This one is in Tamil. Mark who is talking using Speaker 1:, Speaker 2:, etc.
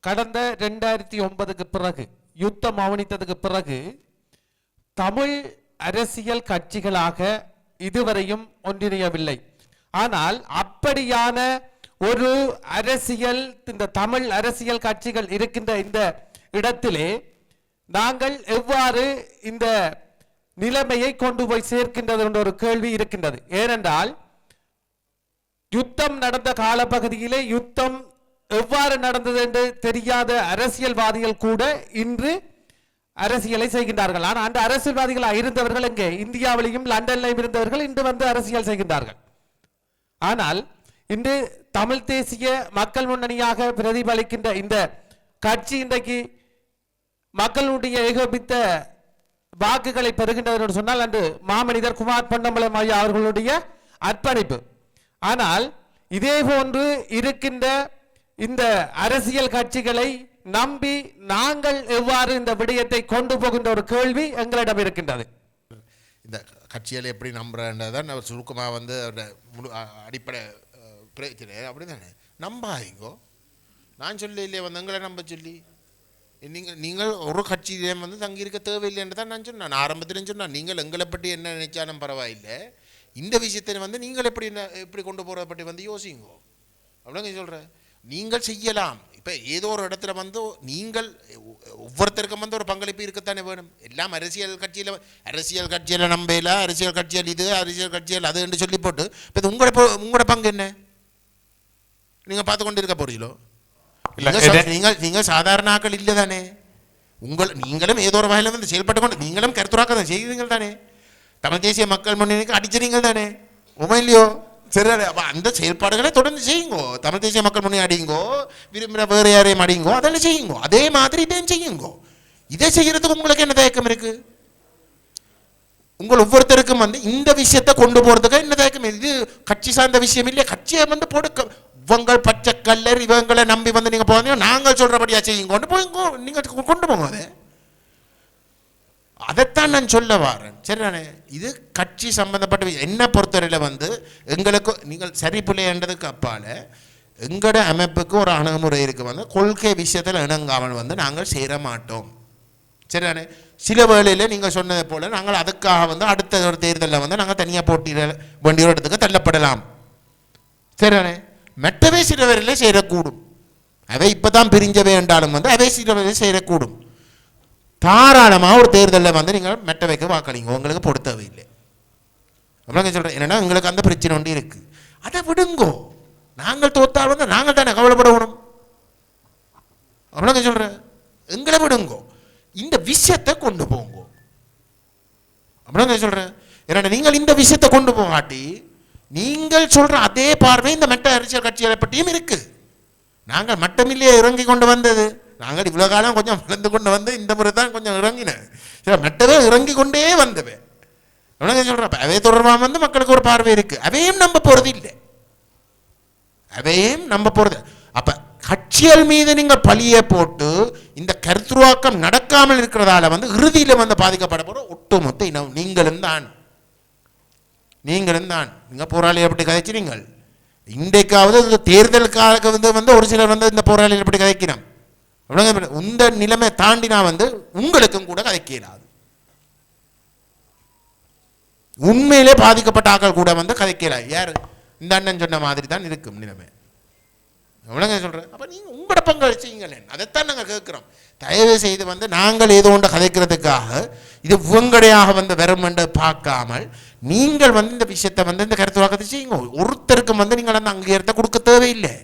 Speaker 1: கடந்த ரெண்டாயிரத்தி ஒன்பதுக்கு பிறகு யுத்தம் அவனித்ததுக்கு பிறகு தமிழ் அரசியல் கட்சிகளாக இதுவரையும் ஒன்றிணையவில்லை. ஆனால் அப்படியான ஒரு அரசியல் இந்த தமிழ் அரசியல் கட்சிகள் இருக்கின்ற இந்த இடத்திலே நாங்கள் எவ்வாறு இந்த நிலைமையை கொண்டு போய் சேர்க்கின்றது என்ற ஒரு கேள்வி இருக்கின்றது. ஏனென்றால் யுத்தம் நடந்த காலப்பகுதியிலே யுத்தம் எவ்வாறு நடந்தது என்று தெரியாத அரசியல்வாதிகள் கூட இன்று அரசியலை செய்கின்றார்கள். ஆனால் அந்த அரசியல்வாதிகளாக இருந்தவர்கள் எங்கே? இந்தியாவிலையும் லண்டன்லையும் இருந்தவர்கள் இன்று வந்து அரசியல் செய்கின்றார்கள். ஆனால் இன்று தமிழ் தேசிய மக்கள் முன்னணியாக பிரதிபலிக்கின்ற இந்த கட்சி இன்றைக்கு மக்களுடைய ஏகோபித்த வாக்குகளை பெறுகின்றது என்று சொன்னால் அன்று மாமனிதர் குமார் பொன்னம்பலம் ஐயா அவர்களுடைய அர்ப்பணிப்பு. ஆனால் இதே போன்று இருக்கின்ற இந்த அரசியல் கட்சிகளை நம்பி நாங்கள் எவ்வாறு இந்த விடயத்தை கொண்டு போகின்ற ஒரு கேள்வி எங்களிடம் இருக்கின்றது.
Speaker 2: இந்த கட்சிகளை எப்படி நம்புறன்றதான் அவர் சுருக்கமாக வந்து முழு அடிப்படை பிரச்சனை அப்படி தானே நம்பாதீங்கோ நான் சொல்ல இல்லையே வந்து எங்களை நம்ப சொல்லி. நீங்கள் நீங்கள் ஒரு கட்சியிலே வந்து தங்கியிருக்க தேவையில்லைன்னு தான் நான் சொன்னேன். நான் ஆரம்பத்திலும் சொன்னேன் நீங்கள் எங்களை பற்றி என்ன நினைச்சாலும் பரவாயில்லை. இந்த விஷயத்தை வந்து நீங்கள் எப்படி என்ன எப்படி கொண்டு போகிறத பற்றி வந்து யோசிங்கோ. அப்படிங்க சொல்கிறேன் நீங்கள் செய்யலாம். இப்போ ஏதோ ஒரு இடத்துல வந்து நீங்கள் ஒவ்வொருத்தருக்கும் வந்து ஒரு பங்களிப்பு இருக்கத்தானே வேணும். எல்லாம் அரசியல் கட்சியில் அரசியல் கட்சியில் நம்பல அரசியல் கட்சியில் இது அரசியல் கட்சியில் அது என்று சொல்லி போட்டு இப்போ இது உங்களோட உங்களோட பங்கு என்ன? நீங்கள் பார்த்து கொண்டு இருக்க போறீங்களோ நீங்கள் நீங்கள் சாதாரண ஆக்கள் இல்லை தானே உங்கள் நீங்களும் ஏதோ ஒரு வகையில் வந்து செயல்பட்டு கொண்டு நீங்களும் கருத்துராக்க தான் செய்கிறீங்க தானே தமிழ் தேசிய மக்கள் முன்னணிக்கு அடிச்சிருங்க தானே இல்லையோ சரி அந்த செயல்பாடுகளை தொடர்ந்து செய்யுங்கோ. தமிழ் தேசிய மக்கள் முன்னணி அடியுங்கோ விரும்புகிற வேறு யாரையும் அடியுங்கோ அதெல்லாம் செய்யுங்கோ. அதே மாதிரி இதையும் செய்யுங்கோ. இதை செய்கிறதுக்கு உங்களுக்கு என்ன தயக்கம் இருக்கு? உங்கள் ஒவ்வொருத்தருக்கும் வந்து இந்த விஷயத்தை கொண்டு போகிறதுக்கு என்ன தயக்கம் இது கட்சி சார்ந்த விஷயம் இல்லையா? கட்சியை வந்து போடுக்க இவங்கள் பச்சை கல்லர் இவங்களை நம்பி வந்து நீங்கள் போனீங்க நாங்கள் சொல்கிறபடியாக செய்யுங்க கொண்டு நீங்கள் நீங்க கொண்டு போங்க அதை. அதைத்தான் நான் சொல்ல வரேன் சரிதானே? இது கட்சி சம்பந்தப்பட்ட விஷயம். என்னை பொறுத்தவரையில் வந்து எங்களுக்கு நீங்கள் சரி பிள்ளைன்றதுக்கு அப்பால் எங்களோட அமைப்புக்கு ஒரு அணுகுமுறை இருக்குது வந்து கொள்கை விஷயத்தில் இணங்காமல் வந்து நாங்கள் சேர மாட்டோம். சரிதானே? சில வேளையில் நீங்கள் சொன்னதை போல் நாங்கள் அதுக்காக வந்து அடுத்த ஒரு தேர்தலில் வந்து நாங்கள் தனியாக போட்டியிட வேண்டிய ஒரு இடத்துக்கு தள்ளப்படலாம். சரிதானே? மெட்டவே சில வேளையில் சேரக்கூடும். அவை இப்போ தான் பிரிஞ்சவே என்றாலும் வந்து அவை சில வேளையில் சேரக்கூடும். தாராளமாக ஒரு தேர்தலில் வந்து நீங்கள் மெட்ட வைக்க வாக்களிங்க. உங்களுக்கு பொறுத்தவை இல்லை. அப்படிங்க சொல்கிறேன் என்னன்னா எங்களுக்கு அந்த பிரச்சனை ஒன்று இருக்குது அதை விடுங்கோ. நாங்கள் தோத்தால் வந்து நாங்கள் தானே கவலைப்படணும். அப்படிங்க சொல்கிறேன் எங்களை விடுங்கோ. இந்த விஷயத்தை கொண்டு போங்கோ. அப்படிங்க சொல்கிறேன் என்னடா நீங்கள் இந்த விஷயத்தை கொண்டு போகாட்டி நீங்கள் சொல்கிற அதே பார்வை இந்த மெட்ட அரசியல் கட்சிகளை பற்றியும் இருக்குது நாங்கள் மட்டமில்லையே இறங்கி கொண்டு வந்தது. நாங்கள் இவ்வளோ காலம் கொஞ்சம் வளர்ந்து கொண்டு வந்து இந்த முறை தான் கொஞ்சம் இறங்கினேன். சரி மெட்டவே இறங்கி கொண்டே வந்தவே எவ்வளோ சொல்கிறப்ப அவை தொடர்பாக வந்து மக்களுக்கு ஒரு பார்வை இருக்கு. அவையும் நம்ப போகிறது இல்லை. அவையும் நம்ப போகிறது அப்போ கட்சிகள் மீது நீங்கள் பழியை போட்டு இந்த கருத்துருவாக்கம் நடக்காமல் இருக்கிறதால வந்து இறுதியில் வந்து பாதிக்கப்பட போகிற ஒட்டுமொத்த இனம் நீங்களும் தான். நீங்களும் தான். நீங்கள் போராளியை எப்படி கதைச்சினீங்கள் இன்றைக்காவது இந்த தேர்தலுக்காக வந்து வந்து ஒரு சிலர் வந்து இந்த போராளியை எப்படி கதைக்கிறோம் இந்த நிலைமை தாண்டினா வந்து உங்களுக்கும் கூட கதைக்க இயலாது உண்மையிலே பாதிக்கப்பட்ட ஆக்கள் கூட வந்து கதைக்கல யார்? இந்த அண்ணன் சொன்ன மாதிரி தான் இருக்கும் நிலைமை. எவ்வளோங்க சொல்கிறேன் அப்போ நீங்கள் உங்களோட பங்கு அதைத்தான் நாங்கள் கேட்குறோம். தயவு செய்து வந்து நாங்கள் ஏதோ ஒன்று கதைக்கிறதுக்காக இது உங்கடையாக வந்து வெறும் என்று பார்க்காமல் நீங்கள் வந்து இந்த விஷயத்தை வந்து இந்த கருத்து வாக்கத்தை செய்யுங்க. ஒருத்தருக்கும் வந்து நீங்கள் அந்த அங்கீகாரத்தை கொடுக்க தேவையில்லை.